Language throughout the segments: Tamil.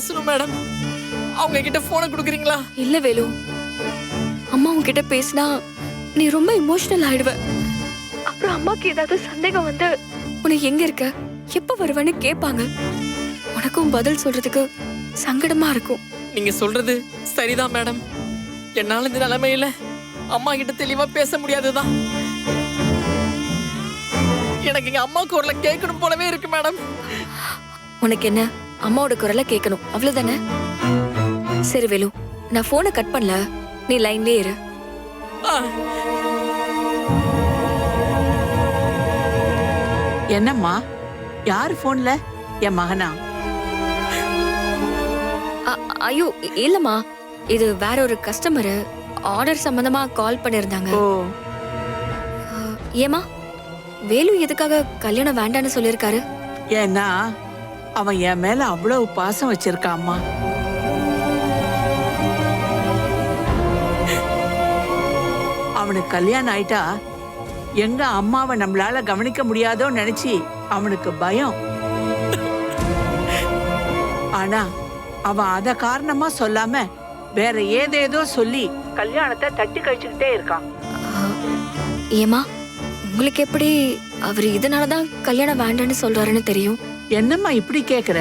பேசணும் மேடம். அவங்க கிட்ட போனை கொடுக்குறீங்களா? இல்ல வேலு. அம்மா உன்கிட்ட பேசினா நீ ரொம்ப இமோஷனல் ஆயிடுவ. அப்புறம் அம்மாக்கு ஏதாவது சந்தேகம் வந்து உனக்கு எங்க இருக்க? எப்ப வருவேன்னு கேட்பாங்க உனக்கும் பதில் சொல்றதுக்கு சங்கடமா இருக்கும். நீங்க சொல்றது சரிதான் மேடம். என்னால இந்த நிலைமையில அம்மா கிட்ட தெளிவா பேச முடியாதுதான். எனக்கு எங்க அம்மா குரலை கேட்கணும் போலவே இருக்கு மேடம். உனக்கு என்ன? அம்மாவோட குரலை கேட்கணும் அவ்வளவுதானே? சரி வேலு நான் போனை கட் பண்ணல. நீ லைன்லயே இரு. என்னம்மா? யார் போன்ல என் மகனா? அ- ஐயோ இ- இல்லம்மா. இது வேற ஒரு கஸ்டமர் ஆர்டர் சம்பந்தமா கால் பண்ணிருந்தாங்க. ஓ. ஏமா வேலு எதுக்காக கல்யாணம் வேண்டான்னு சொல்லியிருக்காரு ஏன்னா அவன் என் மேல அவ்வளவு பாசம் வச்சிருக்காம்மா. அவனுக்கு கல்யாணம் ஆயிட்டா எங்க அம்மாவை நம்மளால கவனிக்க முடியாதோன்னு நினைச்சு அவனுக்கு பயம். ஆனா அவன் அத காரணமா சொல்லாம வேற ஏதேதோ சொல்லி கல்யாணத்தை தட்டி கழிச்சுக்கிட்டே இருக்கான். ஏமா உங்களுக்கு எப்படி அவர் இதனாலதான் கல்யாணம் வேண்டான்னு சொல்றாருன்னு தெரியும்? என்னம்மா இப்படி கேக்குற?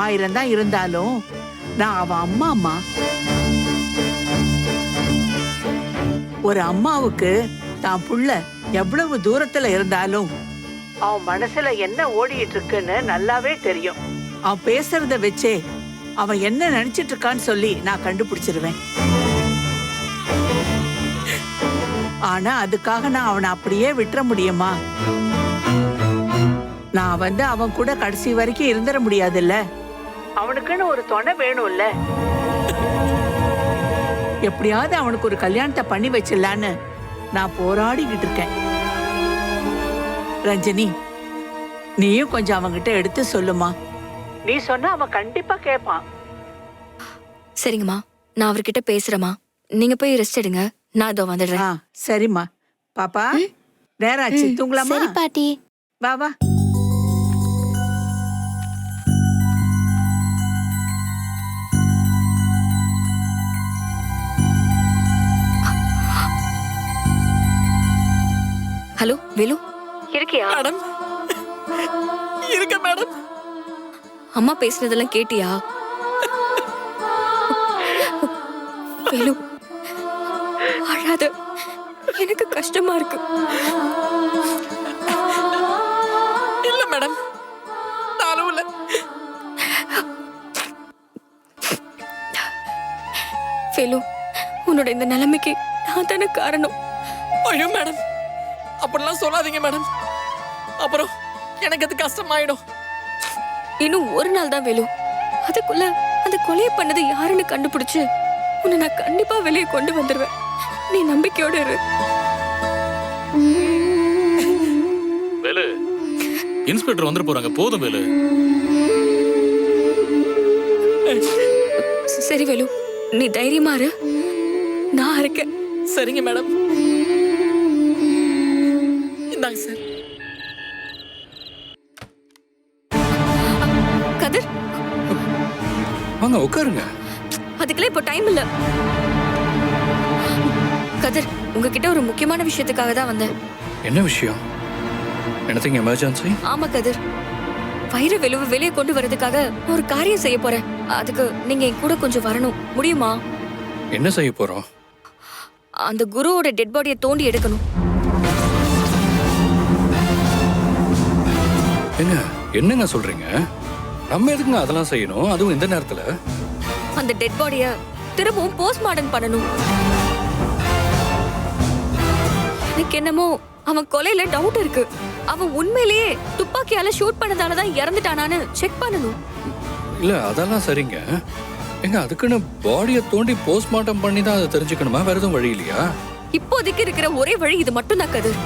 ஆயிரம் தான் இருந்தாலும் நான் அவன் அம்மா அம்மா ஒரு அம்மாவுக்கு தான் புள்ள எவ்வளவு தூரத்துல இருந்தாலும் அவன் மனசுல என்ன ஓடிட்டு இருக்குன்னு நல்லாவே தெரியும். அவன் பேசுறத வச்சே அவன் என்ன நினைச்சிட்டு இருக்கான்னு சொல்லி நான் கண்டுபிடிச்சிருவேன். ஆனா அதுக்காக நான் அவனை அப்படியே விட்டுற முடியுமா? நான் வந்து அவன் கூட கடைசி வரைக்கும் இருந்துட முடியாதுல்ல. அவனுக்குன்னு ஒரு துணை வேணும்ல. எப்படியாவது அவனுக்கு ஒரு கல்யாணத்தை பண்ணி வச்சிடலான்னு நான் போராடிக்கிட்டு இருக்கேன். ரஞ்சனி நீயும் கொஞ்சம் அவன்கிட்ட எடுத்து சொல்லுமா. நீ சொன்னா அவன் கண்டிப்பா கேட்பான் சரிங்கம்மா நான் அவர்கிட்ட பேசுறேம்மா. நீங்க போய் ரெஸ்ட் எடுங்க நான் இதோ வந்துடுறேன். சரிம்மா. பாப்பா நேரம் ஆச்சு தூங்கலாமா? சரி பாட்டி. வா வா. ஹலோ வேலு? இருக்கியா? மேடம். இருக்க மேடம். அம்மா பேசுனதெல்லாம் கேட்டியா? வேலு அழாத எனக்கு கஷ்டமா இருக்கு. இல்ல மேடம். நானும் இல்ல. வேலு உன்னோட இந்த நிலைமைக்கு நான் தானே காரணம். ஐயோ மேடம். அப்படிலாம் சொல்லாதீங்க மேடம் அப்புறம் எனக்கு அது கஷ்டமாயிடும். இன்னும் ஒரு நாள் தான் வேலு அதுக்குள்ள அந்த கொலையை பண்ணது யாருன்னு கண்டுபிடிச்சு உன்னை நான் கண்டிப்பா வெளியே கொண்டு வந்துருவேன். நீ நம்பிக்கையோட இரு. வேலு இன்ஸ்பெக்டர் வந்துட்டு போறாங்க. போதும் வேலு. சரி வேலு நீ தைரியமா இரு. நான் இருக்கேன். சரிங்க மேடம் இந்தாங்க சார். கதிர்? வாங்க உட்காருங்க. அதுக்கெல்லாம் இப்போ டைம் இல்ல. கதிர் உங்ககிட்ட ஒரு முக்கியமான விஷயத்துக்காக தான் வந்தேன். என்ன விஷயம்? எனத்திங் எமர்ஜென்சி ஆமா கதிர். வைர வெலுவை வெளியே கொண்டு வரதுக்காக ஒரு காரியம் செய்ய போறேன். அதுக்கு நீங்க என் கூட கொஞ்சம் வரணும். முடியுமா? என்ன செய்ய போறோம்? அந்த குருவோட டெட் பாடியை தோண்டி எடுக்கணும். ஏங்க என்னங்க சொல்றீங்க? நம்ம எதுக்குங்க அதெல்லாம் செய்யணும்? அதுவும் இந்த நேரத்துல? அந்த டெட் பாடிய திரும்பவும் போஸ்ட்மார்ட்டம் பண்ணணும். எனக்கு என்னமோ அவன் கொலையில டவுட் இருக்கு. அவன் உண்மையிலேயே துப்பாக்கியால ஷூட் பண்ணதால தான் இறந்துட்டானான்னு செக் பண்ணணும். இல்ல அதெல்லாம் சரிங்க. ஏங்க அதுக்குன்னு பாடியை தோண்டி போஸ்ட்மார்ட்டம் பண்ணி தான் அதை தெரிஞ்சுக்கணுமா? வேற எதுவும் வழி இல்லையா? இப்போதைக்கு இருக்கிற ஒரே வழி இது மட்டும் தான் கதிர்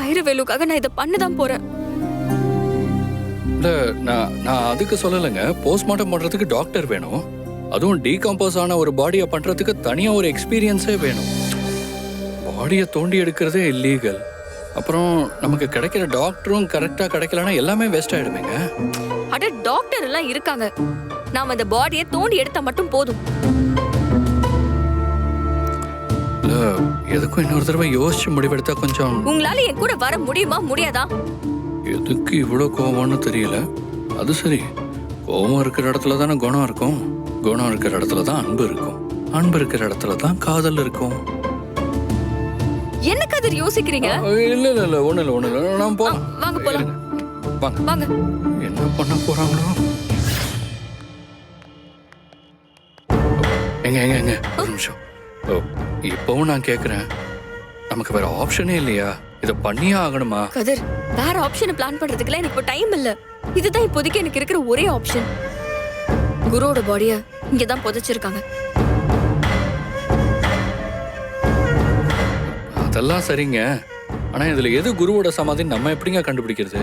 வைரவேலுக்காக நான் இதை பண்ணதான் போறேன். இல்ல நான் நான் அதுக்கு சொல்லலைங்க. போஸ்ட்மார்ட்டம் பண்றதுக்கு டாக்டர் வேணும். அதுவும் டீகம்போஸ் ஆன ஒரு பாடியை பண்றதுக்கு தனியா ஒரு எக்ஸ்பீரியன்ஸே வேணும். பாடியை தோண்டி எடுக்கிறதே இல்லீகல் அப்புறம் நமக்கு கிடைக்கிற டாக்டரும் கரெக்டா கிடைக்கலன்னா எல்லாமே வேஸ்ட் ஆயிடுமேங்க. அட டாக்டர் எல்லாம் இருக்காங்க. நாம இந்த பாடியை தோண்டி எடுத்தா மட்டும் போதும். எதுக்கும் இன்னொரு தடவை யோசிச்சு முடிவெடுத்தா கொஞ்சம் உங்களால என் கூட வர முடியுமா? முடியாதா? எதுக்கு இவ்வளோ கோவம்னு தெரியல? அது சரி. கோவம் இருக்கிற இடத்துல தானே குணம் இருக்கும். குணம் இருக்கிற இடத்துல தான் அன்பு இருக்கும். அன்பு இருக்கிற இடத்துல தான் காதல் இருக்கும். என்ன கதிர் யோசிக்கிறீங்க? இல்ல இல்ல இல்ல ஒண்ணு இல்ல ஒண்ணு இல்ல. நான் ஆ, வாங்க போலாம். வாங்க. வாங்க. என்ன பண்ண போறாங்களோ? எங்க எங்க எங்க? ஒரு நிமிஷம். ஓ, இப்பவும் நான் கேக்குறேன். நமக்கு வேற ஆப்ஷனே இல்லையா? இத பண்ணியே ஆகணுமா? கதிர் வேற ஆப்ஷனை பிளான் பண்றதுக்குலாம் எனக்கு இப்போ டைம் இல்ல. இதுதான் இப்போதைக்கு எனக்கு இருக்கிற ஒரே ஆப்ஷன் குருவோட பாடிய இங்கதான் புதைச்சிருக்காங்க. அதெல்லாம் சரிங்க. ஆனா இதுல எது குருவோட சமாதின்னு நம்ம எப்படிங்க கண்டுபிடிக்கிறது?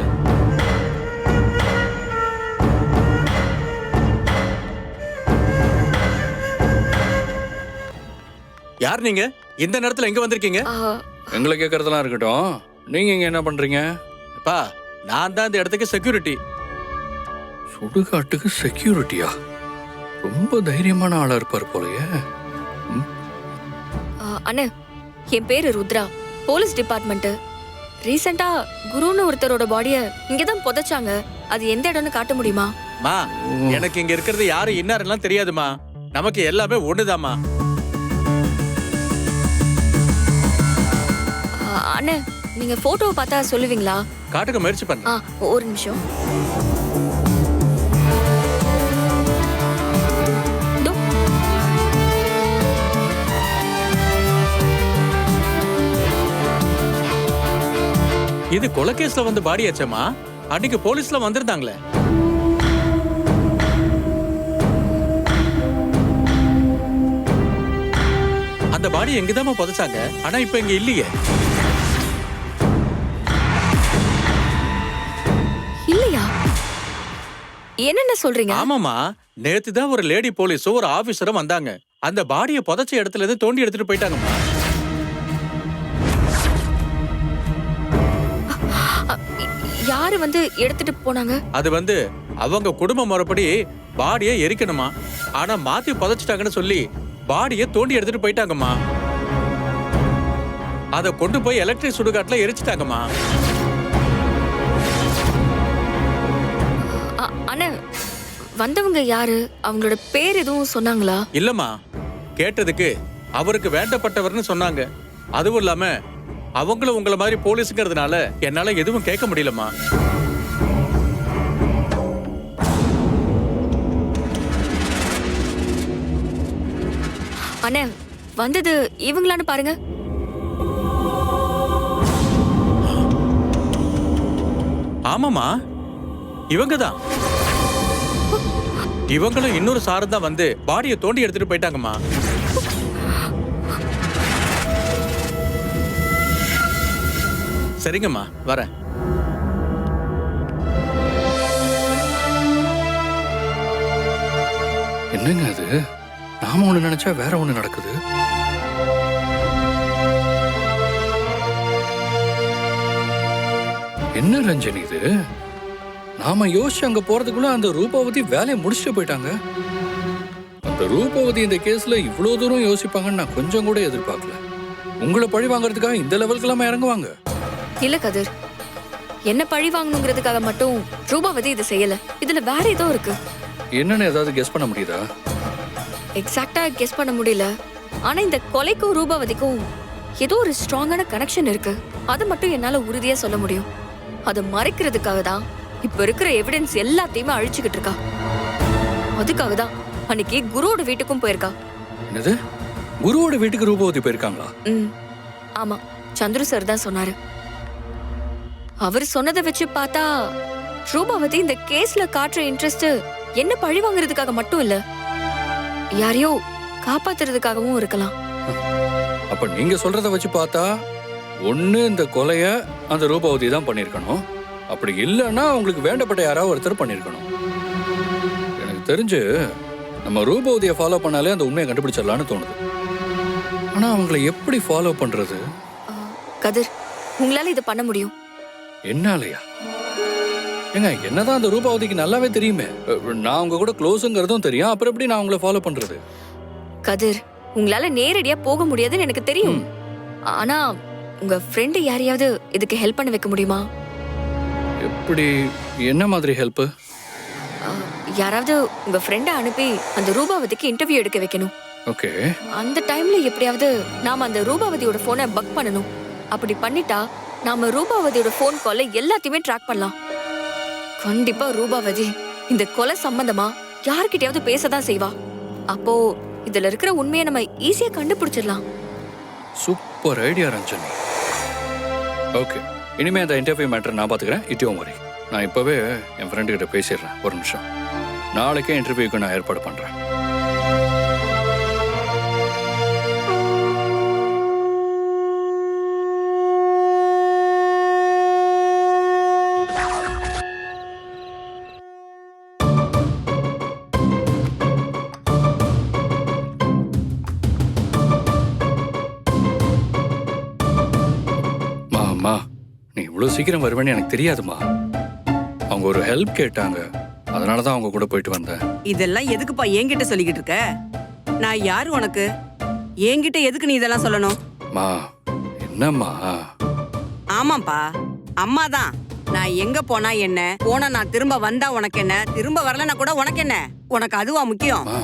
யார் நீங்க? இந்த நேரத்துல எங்க வந்திருக்கீங்க? எங்களை கேட்கறதெல்லாம் இருக்கட்டும். நீங்க இங்க என்ன பண்றீங்க? அப்பா நான் தான் இந்த இடத்துக்கு செக்யூரிட்டி சுடுகாட்டுக்கு செக்யூரிட்டியா ரொம்ப தைரியமான ஆளா இருப்பார் போலயே. அண்ணே என் பேரு ருத்ரா. போலீஸ் டிபார்ட்மெண்ட் ரீசெண்டா குருன்னு ஒருத்தரோட பாடிய இங்கதான் புதைச்சாங்க. அது எந்த இடம்னு காட்ட முடியுமா? மா எனக்கு இங்க இருக்கிறது யாரு இன்னாரெல்லாம் தெரியாதுமா. நமக்கு எல்லாமே ஒண்ணுதாம்மா. அண்ணே நீங்க போட்டோவை பார்த்தா சொல்லுவீங்களா? காட்டுக்க முயற்சி பண்ண. ஆ ஒரு நிமிஷம். இதோ. இது கொலகேஸ்ல வந்து பாடி ஆச்சேம்மா அன்னைக்கு போலீஸ்ல வந்திருந்தாங்களே. அந்த பாடி எங்கதாம்மா புதைச்சாங்க? ஆனா இப்ப இங்க இல்லையா. என்னென்ன சொல்றீங்க? ஆமாமா நேத்து தான் ஒரு லேடி போலீஸும் ஒரு ஆபீசரும் வந்தாங்க. அந்த பாடியை புதைச்ச இடத்துல இருந்து தோண்டி எடுத்துட்டு போயிட்டாங்கம்மா. யாரு வந்து எடுத்துட்டு போனாங்க? அது வந்து அவங்க குடும்ப முறைப்படி பாடியை எரிக்கணுமா ஆனா மாத்தி புதைச்சிட்டாங்கன்னு சொல்லி பாடியை தோண்டி எடுத்துட்டு போயிட்டாங்கம்மா. அதை கொண்டு போய் எலக்ட்ரிக் சுடுகாட்டுல எரிச்சிட்டாங்கம்மா. அண்ணே வந்தவங்க யாரு? அவங்களோட பேர் எதுவும் சொன்னாங்களா? இல்லம்மா கேட்டதுக்கு அவருக்கு வேண்டப்பட்டவர்னு சொன்னாங்க. அதுவும் இல்லாம அவங்களும் உங்கள மாதிரி போலீஸுங்கிறதுனால என்னால எதுவும் கேட்க முடியலம்மா. அண்ணே வந்தது இவங்களான்னு பாருங்க. ஆமாமா இவங்க தான் இவங்களும் இன்னொரு சாரு தான் வந்து பாடியை தோண்டி எடுத்துட்டு போயிட்டாங்கம்மா. சரிங்கம்மா வரேன். என்னங்க அது? நாம ஒண்ணு நினைச்சா வேற ஒண்ணு நடக்குது. என்ன ரஞ்சனி இது? நாம யோசிச்சு அங்க போறதுக்குள்ள அந்த ரூபாவதி வேலையை முடிச்சுட்டு போயிட்டாங்க. அந்த ரூபாவதி இந்த கேஸ்ல இவ்வளவு தூரம் யோசிப்பாங்கன்னு நான் கொஞ்சம் கூட எதிர்பார்க்கல. உங்களை பழி வாங்குறதுக்காக இந்த லெவலுக்கு எல்லாம் இறங்குவாங்க. இல்ல கதிர். என்ன பழி வாங்கணுங்கிறதுக்காக மட்டும் ரூபாவதி இதை செய்யல. இதுல வேற ஏதோ இருக்கு. என்னன்னு ஏதாவது கெஸ் பண்ண முடியுதா? எக்ஸாக்டா கெஸ் பண்ண முடியல. ஆனா இந்த கொலைக்கும் ரூபாவதிக்கும் ஏதோ ஒரு ஸ்ட்ராங்கான கனெக்ஷன் இருக்கு. அது மட்டும் என்னால உறுதியா சொல்ல முடியும். அதை மறைக்கிறதுக்காக தான் இப்ப இருக்கிற எவிடன்ஸ் எல்லாத்தையுமே அழிச்சுக்கிட்டு இருக்கா. அதுக்காக தான் அன்னைக்கு குருவோட வீட்டுக்கும் போயிருக்கா. என்னது? குருவோட வீட்டுக்கு ரூபாவதி போயிருக்காங்களா? ம். ஆமா சந்துரு சார் தான் சொன்னாரு. அவர் சொன்னதை வச்சு பார்த்தா ரூபாவதி இந்த கேஸ்ல காட்டுற இன்ட்ரெஸ்ட் என்ன பழி வாங்குறதுக்காக மட்டும் இல்ல யாரையோ காப்பாத்துறதுக்காகவும் இருக்கலாம். அப்ப நீங்க சொல்றத வச்சு பார்த்தா ஒண்ணு இந்த கொலைய அந்த ரூபாவதி தான் பண்ணிருக்கணும் அப்படி இல்லைன்னா உங்களுக்கு வேண்டப்பட்ட யாராவது ஒருத்தர் பண்ணிருக்கணும் எனக்கு தெரிஞ்சு நம்ம ரூபாவதியை ஃபாலோ பண்ணாலே அந்த உண்மையை கண்டுபிடிச்சிடலாம்னு தோணுது. ஆனா அவங்கள எப்படி ஃபாலோ பண்றது? ஆ, கதிர் உங்களால இதை பண்ண முடியும். என்னாலயா? ஏங்க என்னதான் அந்த ரூபாவதிக்கு நல்லாவே தெரியுமே. நான் உங்க கூட க்ளோஸுங்கிறதும் தெரியும். அப்புறம் எப்படி நான் உங்களை ஃபாலோ பண்றது? கதிர் உங்களால நேரடியா போக முடியாதுன்னு எனக்கு தெரியும். ஆனா உங்க ஃப்ரெண்டு யாரையாவது இதுக்கு ஹெல்ப் பண்ண வைக்க முடியுமா? எப்படி என்ன மாதிரி ஹெல்ப் அஹ், யாராவது உங்க ஃப்ரெண்டை அனுப்பி அந்த ரூபாவதிக்கு இன்டர்வியூ எடுக்க வைக்கணும். ஓகே. அந்த டைம்ல எப்படியாவது நாம அந்த ரூபாவதியோட போனை பக் பண்ணணும். அப்படி பண்ணிட்டா நாம ரூபாவதியோட ஃபோன் கால்ல எல்லாத்தையுமே ட்ராக் பண்ணலாம். கண்டிப்பா ரூபாவதி இந்த கொலை சம்பந்தமா யார்கிட்டயாவது பேசதான் செய்வா. அப்போ இதுல இருக்கிற உண்மையை நம்ம ஈஸியா கண்டுபிடிச்சிடலாம். Super idea Ranjani. ஓகே. இனிமே அந்த இன்டர்வியூ மேட்டர் நான் பார்த்துக்கிறேன் இட்டியும் மாதிரி நான் இப்போவே என் ஃப்ரெண்டுகிட்ட பேசிடுறேன். ஒரு நிமிஷம். நாளைக்கே இன்டர்வியூக்கு நான் ஏற்பாடு பண்ணுறேன் இவ்வளோ சீக்கிரம் வருவேன்னு எனக்கு தெரியாதுமா. அவங்க ஒரு ஹெல்ப் கேட்டாங்க. அதனால தான் அவங்க கூட போயிட்டு வந்தேன். இதெல்லாம் எதுக்குப்பா என்கிட்ட சொல்லிக்கிட்டு இருக்க? நான் யாரு உனக்கு? என்கிட்ட எதுக்கு நீ இதெல்லாம் சொல்லணும்? மா என்னம்மா? ஆமாப்பா அம்மா தான். நான் எங்க போனா என்ன? போனா நான் திரும்ப வந்தா உனக்கு என்ன? திரும்ப வரலனா கூட உனக்கு என்ன? உனக்கு அதுவா முக்கியம். மா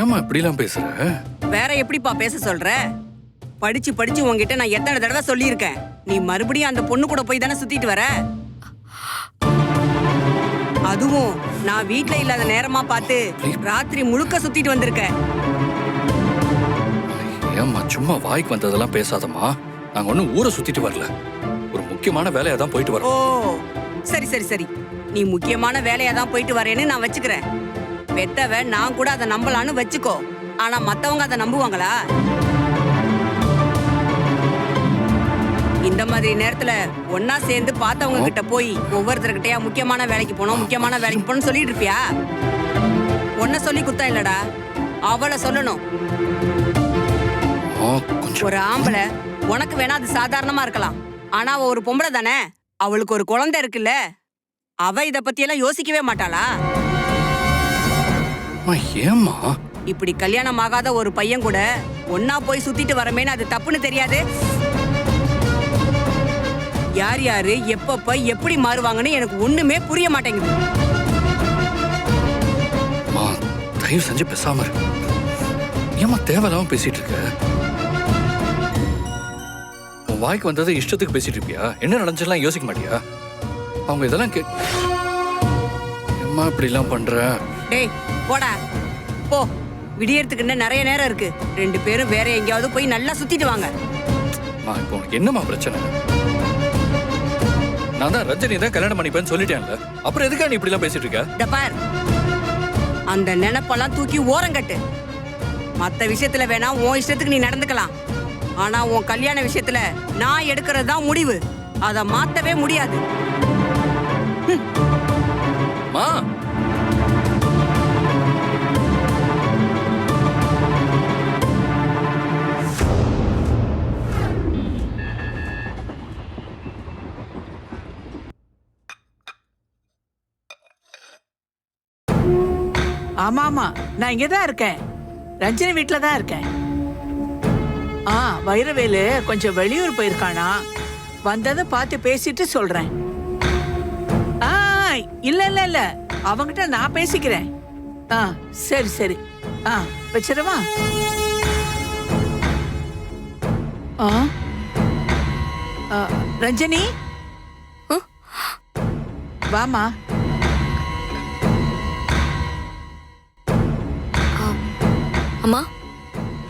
ஏம்மா இப்படிலாம் பேசுற? வேற எப்படிப்பா பேச சொல்ற? படிச்சு படிச்சு உன்கிட்ட நான் எத்தனை தடவை சொல்லியிருக்கேன். நீ மறுபடியும் அந்த பொண்ணு கூட போய் தானே சுத்திட்டு வர? அதுவும் நான் வீட்ல இல்லாத நேரமா பார்த்து ராத்திரி முழுக்க சுத்திட்டு வந்திருக்க. ஏம்மா சும்மா வாய்க்கு வந்ததெல்லாம் பேசாதம்மா. நாங்க ஒன்றும் ஊரை சுத்திட்டு வரல. ஒரு முக்கியமான வேலையா தான் போயிட்டு ஓ வரோம் சரி சரி சரி. நீ முக்கியமான வேலையா தான் போயிட்டு வரேன்னு நான் வச்சுக்கிறேன். பெத்தவ நான் கூட அதை நம்பலான்னு வச்சுக்கோ. ஆனா மத்தவங்க அதை நம்புவாங்களா? இந்த மாதிரி நேரத்துல ஒன்னா சேர்ந்து பார்த்தவங்க கிட்ட போய் ஒவ்வொருத்தர்கிட்டயா முக்கியமான வேலைக்கு போனோம் முக்கியமான வேலைக்கு போனோம் சொல்லிட்டு இருப்பியா? ஒன்ன சொல்லி குத்தம் இல்லடா? அவளை சொல்லணும். ஒரு ஆம்பளை உனக்கு வேணா அது சாதாரணமா இருக்கலாம். ஆனா அவ ஒரு பொம்பளை தானே? அவளுக்கு ஒரு குழந்தை இருக்குல்ல? அவ இத பத்தி எல்லாம் யோசிக்கவே மாட்டாளா? ஏம்மா? இப்படி கல்யாணம் ஆகாத ஒரு பையன் கூட ஒன்னா போய் சுத்திட்டு வரமேன்னு அது தப்புன்னு தெரியாது? யார் யாரு எப்பப்ப எப்படி மாறுவாங்கன்னு எனக்கு ஒண்ணுமே புரிய மாட்டேங்குது. அம்மா தயவு செஞ்சு பேசாம இரு. ஏம்மா தேவையில்லாம பேசிட்டு இருக்க? உன் வாய்க்கு வந்ததை இஷ்டத்துக்கு பேசிட்டு இருப்பியா? என்ன நடந்துச்சுலாம் யோசிக்க மாட்டியா? அவங்க இதெல்லாம் கே ஏம்மா இப்படிலாம் பண்ற? டேய் போடா. போ. விடியறதுக்கு இன்னும் நிறைய நேரம் இருக்கு. ரெண்டு பேரும் வேற எங்கேயாவது போய் நல்லா சுத்திட்டு வாங்க. அம்மா இப்போ உனக்கு என்னம்மா பிரச்சனை? நான் தான் ரஜினி தான் கல்யாணம் பண்ணிப்பேன்னு சொல்லிட்டேன்ல. அப்புறம் எதுக்கா நீ இப்படிலாம் பேசிட்டு இருக்க? பார். அந்த நினைப்பெல்லாம் தூக்கி ஓரங்கட்டு மத்த விஷயத்துல வேணா உன் இஷ்டத்துக்கு நீ நடந்துக்கலாம். ஆனா உன் கல்யாண விஷயத்துல நான் எடுக்கிறது தான் முடிவு. அதை மாத்தவே முடியாது. மா ஆமா ஆமா. நான் இங்க தான் இருக்கேன். ரஞ்சனி வீட்ல தான் இருக்கேன். ஆ வைரவேலு கொஞ்சம் வெளியூர் போயிருக்கானா? வந்ததை பார்த்து பேசிட்டு சொல்றேன். ஆ இல்ல இல்ல இல்ல. அவங்கிட்ட நான் பேசிக்கிறேன். ஆ சரி சரி. ஆ வச்சிடவா? ஆ. ஆ, ரஞ்சனி? வாமா அம்மா.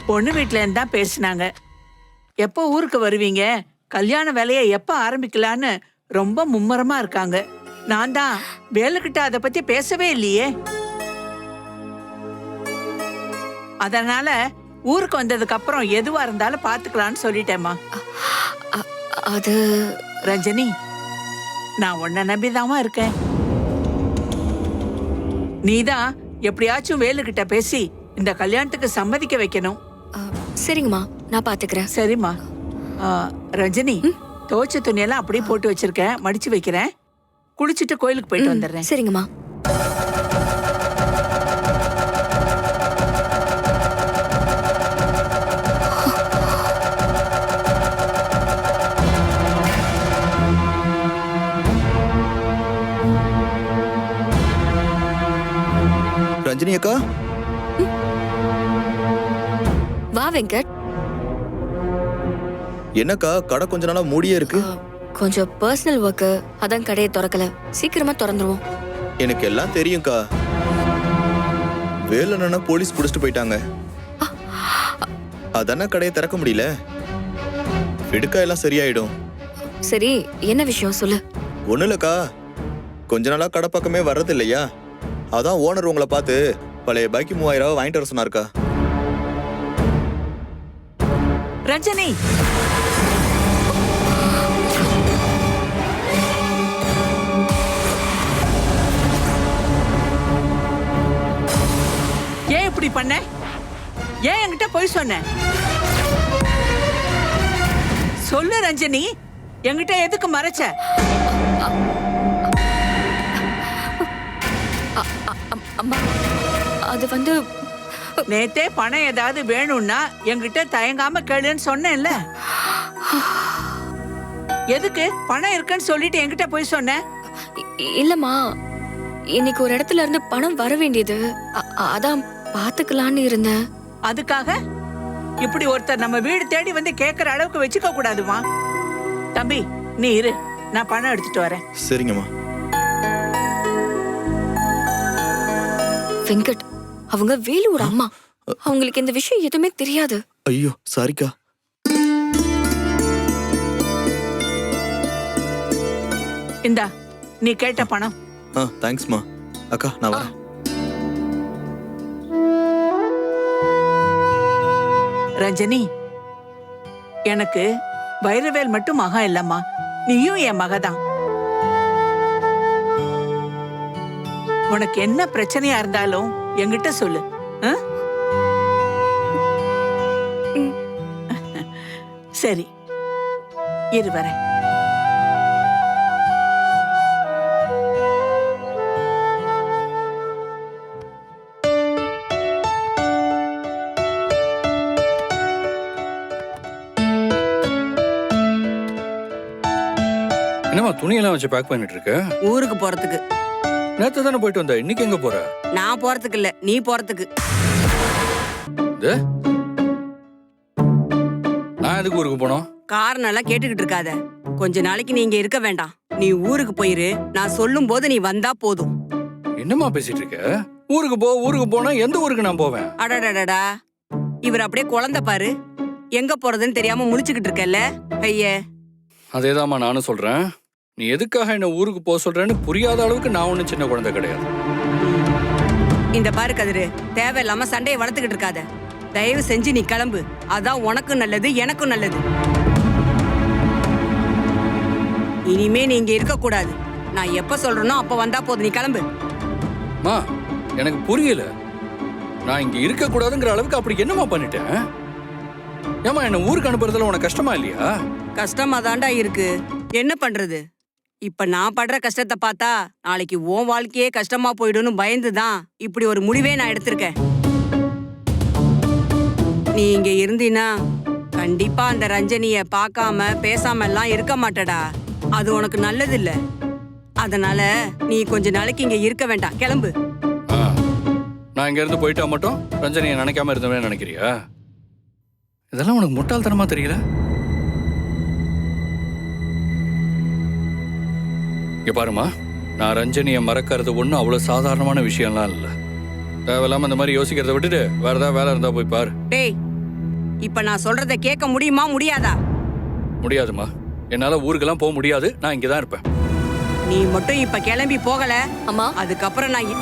பொண்ணு வீட்ல இருந்தா பேசினாங்க. எப்போ ஊருக்கு வருவீங்க? கல்யாண வேலையை எப்போ ஆரம்பிக்கலான்னு ரொம்ப மும்மரமா இருக்காங்க. நான் தான் வேலுக்கிட்ட அதை பத்தி பேசவே இல்லையே. அதனால ஊருக்கு வந்ததுக்கு அப்புறம் எதுவா இருந்தாலும் பாத்துக்கலாம்னு சொல்லிட்டேம்மா. அது ரஞ்சனி நான் உன்னை நம்பிதாம்மா இருக்கேன். நீதான் எப்படியாச்சும் வேலுக்கிட்ட பேசி இந்த கல்யாணத்துக்கு சம்மதிக்க வைக்கணும். சரிங்கம்மா நான் பாத்துக்கிறேன். சரிம்மா. ரஜினி துவைச்ச துணியெல்லாம் அப்படியே போட்டு வச்சிருக்கேன். மடிச்சு வைக்கிறேன். குளிச்சிட்டு கோயிலுக்கு போயிட்டு வந்துடுறேன். சரிங்கம்மா. ரஞ்சினி அக்கா? வெங்கட் என்னக்கா கடை கொஞ்ச நாளா மூடியே இருக்கு? கொஞ்சம் பர்சனல் ஒர்க்கு அதான் கடையை திறக்கல. சீக்கிரமா திறந்துருவோம். எனக்கு எல்லாம் தெரியும்க்கா. வேலண்ணா போலீஸ் புடிச்சிட்டு போயிட்டாங்க. அதானே கடையை திறக்க முடியல? விடுக்கா எல்லாம் சரியாயிடும். சரி என்ன விஷயம் சொல்லு. ஒண்ணு இல்லக்கா. கொஞ்ச நாளா கடை பக்கமே வர்றது இல்லையா அதான் ஓனர் உங்களை பார்த்து பழைய பாக்கி மூவாயிரம் ரூபாய் வாங்கிட்டு வர சொன்னாருக்கா. ரஞ்சனி. ஏன் இப்படி பண்ண? ஏன் என்கிட்ட போய் சொன்ன? சொல்லு ரஞ்சனி என்கிட்ட எதுக்கு மறைச்ச? அம்மா அது வந்து நேத்தே பணம் ஏதாவது வேணும்னா என்கிட்ட தயங்காம கேளுன்னு சொன்னேன்ல. எதுக்கு? பணம் இருக்குன்னு சொல்லிட்டு என்கிட்ட போய் சொன்ன? இ- இல்லம்மா இன்னைக்கு ஒரு இடத்துல இருந்து பணம் வர வேண்டியது. அதான் பாத்துக்கலான்னு இருந்தேன். அதுக்காக? இப்படி ஒருத்தர் நம்ம வீடு தேடி வந்து கேக்குற அளவுக்கு வச்சுக்க கூடாதுமா? தம்பி நீ இரு. நான் பணம் எடுத்துட்டு வரேன். சரிங்கம்மா. வெங்கட் அவங்க வேலூர் அம்மா. அவங்களுக்கு இந்த விஷயம் எதுவுமே தெரியாது. ஐயோ சாரிக்கா. இந்தா நீ கேட்ட பணம். ஆ தேங்க்ஸ்மா அக்கா நான் வரேன். ரஞ்சனி எனக்கு வைரவேல் மட்டும் மகன் இல்லம்மா. நீயும் என் மகதான். உனக்கு என்ன பிரச்சனையா இருந்தாலும் என்கிட்ட சொல்லு? சரி. இரு வரேன். என்னம்மா துணியெல்லாம் வச்சு பேக் பண்ணிட்டு இருக்க? ஊருக்கு போறதுக்கு. நேத்து தானே போயிட்டு வந்த? இன்னைக்கு எங்க போற? நான் போறதுக்கு இல்ல. நீ போறதுக்கு? நான் எதுக்கு ஊருக்கு போனோம்? காரணம் எல்லாம் கேட்டுக்கிட்டு இருக்காத. கொஞ்ச நாளைக்கு நீ இங்க இருக்க வேண்டாம். நீ ஊருக்கு போயிரு. நான் சொல்லும் போது நீ வந்தா போதும். என்னம்மா பேசிட்டு இருக்க? ஊருக்கு போ ஊருக்கு போனா எந்த ஊருக்கு நான் போவேன்? அடடடடா. இவர் அப்படியே குழந்தை பாரு. எங்க போறதுன்னு தெரியாம முழிச்சுக்கிட்டு இருக்கல்ல? ஐயே. அதேதாம்மா நானும் சொல்றேன். நீ எதுக்காக என்ன ஊருக்கு போக சொல்றேன்னு புரியாத அளவுக்கு நான் ஒன்றும் சின்ன குழந்தை கிடையாது. இந்த பாரு கதிரு தேவையில்லாம சண்டையை வளர்த்துக்கிட்டு இருக்காத. தயவு செஞ்சு நீ கிளம்பு. அதான் உனக்கும் நல்லது எனக்கும் நல்லது. இனிமே நீ இங்க இருக்க கூடாது நான் எப்ப சொல்றேனோ அப்ப வந்தா போதும். நீ கிளம்பு. மா எனக்கு புரியல. நான் இங்க இருக்க கூடாதுங்கிற அளவுக்கு அப்படி என்னம்மா பண்ணிட்டேன்? ஏமா என்ன ஊருக்கு அனுப்புறதுல உனக்கு கஷ்டமா இல்லையா? கஷ்டமா தாண்டா இருக்கு. என்ன பண்றது? இப்ப நான் படுற கஷ்டத்தை பார்த்தா நாளைக்கு உன் வாழ்க்கையே கஷ்டமா போயிடும்னு பயந்து தான் இப்படி ஒரு முடிவே நான் எடுத்திருக்கேன். நீ இங்க இருந்தீனா கண்டிப்பா அந்த ரஞ்சனிய பார்க்காம பேசாம எல்லாம் இருக்க மாட்டடா. அது உனக்கு நல்லது இல்ல அதனால நீ கொஞ்ச நாளைக்கு இங்க இருக்க வேண்டாம். கிளம்பு. நான் இங்க இருந்து போயிட்டா மட்டும் ரஞ்சனியை நினைக்காம இருந்தவே நினைக்கிறியா? இதெல்லாம் உனக்கு முட்டாள்தனமா தெரியல? இங்க பாருமா. நான் ரஞ்சனியை மறக்கிறது ஒன்றும் அவ்வளோ சாதாரணமான விஷயம்லாம் இல்லை. தேவையில்லாம இந்த மாதிரி யோசிக்கிறத விட்டுட்டு வேற ஏதாவது வேலை இருந்தா போய் பாரு. டேய் இப்ப நான் சொல்றத கேட்க முடியுமா முடியாதா? முடியாதுமா. என்னால ஊருக்கெல்லாம் போக முடியாது. நான் இங்கே தான் இருப்பேன். நீ மட்டும் இப்ப கிளம்பி போகல. அம்மா. அதுக்கப்புறம் நான்